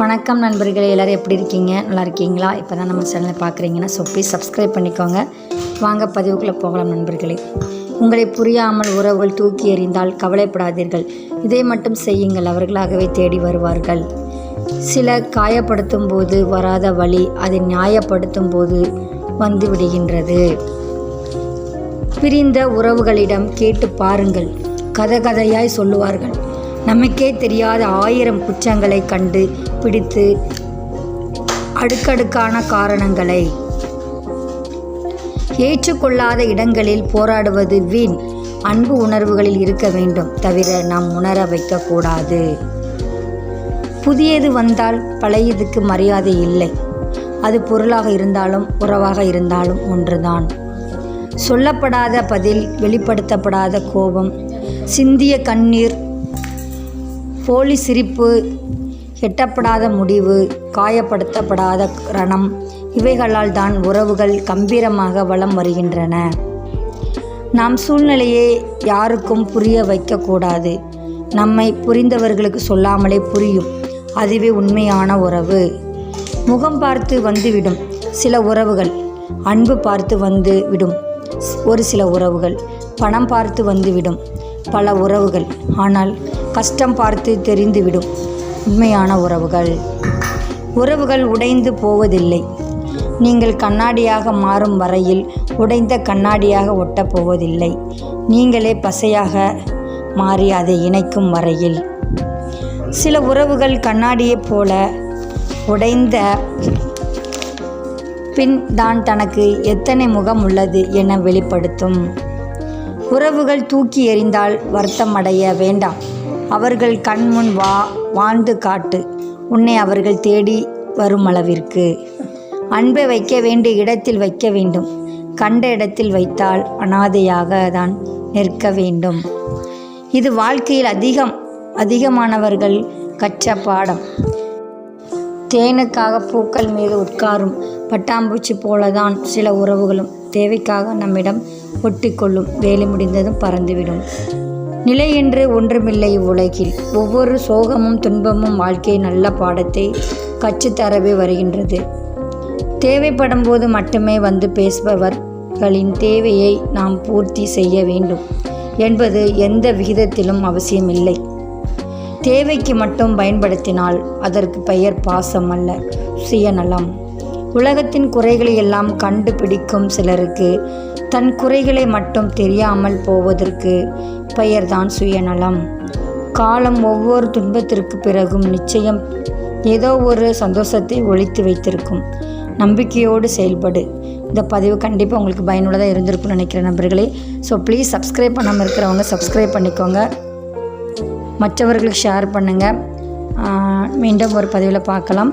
வணக்கம் நண்பர்களே எல்லோரும் எப்படி இருக்கீங்க? நல்லா இருக்கீங்களா? இப்போ தான் நம்ம சேனலை பார்க்குறீங்கன்னா ஸோ ப்ளீஸ் சப்ஸ்கிரைப் பண்ணிக்கோங்க. வாங்க பதிவுக்குள்ளே போகலாம் நண்பர்களே. உங்களை புரியாமல் உறவுகள் தூக்கி எறிந்தால் கவலைப்படாதீர்கள். இதை மட்டும் செய்யுங்கள் அவர்களாகவே தேடி வருவார்கள். சில காயப்படுத்தும் போது வராத வழி அதை நியாயப்படுத்தும் போது வந்து விடுகின்றது. பிரிந்த உறவுகளிடம் கேட்டு பாருங்கள். கதை கதையாய் சொல்லுவார்கள். நமக்கே தெரியாத ஆயிரம் குற்றங்களை கண்டு பிடித்து அடுக்கடுக்கான காரணங்களை. ஏற்றுக்கொள்ளாத இடங்களில் போராடுவது வீண். அன்பு உணர்வுகளில் இருக்க வேண்டும். தவிர நாம் உணர வைக்கக்கூடாது. புதியது வந்தால் பழையதுக்கு மரியாதை இல்லை. அது பொருளாக இருந்தாலும் உறவாக இருந்தாலும் ஒன்றுதான். சொல்லப்படாத பதில் வெளிப்படுத்தப்படாத கோபம் சிந்திய கண்ணீர் போலி சிரிப்பு எட்டப்படாத முடிவு காயப்படுத்தப்படாத ரணம் இவைகளால் தான் உறவுகள் கம்பீரமாக வலம் வருகின்றன. நாம் சூழ்நிலையை யாருக்கும் புரிய வைக்கக்கூடாது நம்மை புரிந்தவர்களுக்கு சொல்லாமலே புரியும். அதுவே உண்மையான உறவு. முகம் பார்த்து வந்துவிடும் சில உறவுகள் அன்பு பார்த்து வந்து விடும் ஒரு சில உறவுகள் பணம் பார்த்து வந்துவிடும் பல உறவுகள். ஆனால் கஷ்டம் பார்த்து தெரிந்துவிடும். உண்மையான உறவுகள். உறவுகள் உடைந்து போவதில்லை. நீங்கள் கண்ணாடியாக மாறும் வரையில் உடைந்த கண்ணாடியாக ஒட்டப் போவதில்லை. நீங்களே பசையாக மாறி அதை இணைக்கும் வரையில். சில உறவுகள் கண்ணாடியைப் போல உடைந்த பின் தான் தனக்கு எத்தனை முகம் உள்ளது என வெளிப்படுத்தும். உறவுகள் தூக்கி எறிந்தால் வருத்தம் அடைய வேண்டாம். அவர்கள் கண்முன் வா வாழ்ந்து காட்டு. உன்னை அவர்கள் தேடி வரும் அளவிற்கு. அன்பை வைக்க வேண்டிய இடத்தில் வைக்க வேண்டும். கண்ட இடத்தில் வைத்தால் அனாதையாக தான் நிற்க வேண்டும். இது வாழ்க்கையில் அதிகம் அதிகமானவர்கள் கற்ற பாடம். தேனுக்காக பூக்கள் மீது உட்காரும் பட்டாம்பூச்சி போலதான் சில உறவுகளும் தேவைக்காக நம்மிடம் ஒட்டிக்கொள்ளும். வேலை முடிந்ததும் பறந்துவிடும். நிலை என்று ஒன்றுமில்லை இவ்வுலகில். ஒவ்வொரு சோகமும் துன்பமும் வாழ்க்கை நல்ல பாடத்தை கற்றுத்தரவே வருகின்றது. தேவைப்படும் போது மட்டுமே வந்து பேசுபவர்களின் தேவையை நாம் பூர்த்தி செய்ய வேண்டும் என்பது எந்த விகிதத்திலும் அவசியமில்லை. தேவைக்கு மட்டும் பயன்படுத்தினால் அதற்கு பெயர் பாசம் அல்ல சுயநலம். உலகத்தின் குறைகளை எல்லாம் கண்டுபிடிக்கும் சிலருக்கு தன் குறைகளை மட்டும் தெரியாமல் போவதற்கு பெயர்தான் சுயநலம். காலம் ஒவ்வொரு துன்பத்திற்கு பிறகும் நிச்சயம் ஏதோ ஒரு சந்தோஷத்தை ஒழித்து வைத்திருக்கும். நம்பிக்கையோடு செயல்படு. இந்த பதிவு கண்டிப்பாக உங்களுக்கு பயனுள்ளதாக இருந்திருக்கும்னு நினைக்கிற நண்பர்களே. ஸோ ப்ளீஸ் சப்ஸ்கிரைப் பண்ணாமல் இருக்கிறவங்க சப்ஸ்கிரைப் பண்ணிக்கோங்க. மற்றவர்களுக்கு ஷேர் பண்ணுங்கள் மீண்டும் ஒரு பதிவில் பார்க்கலாம்.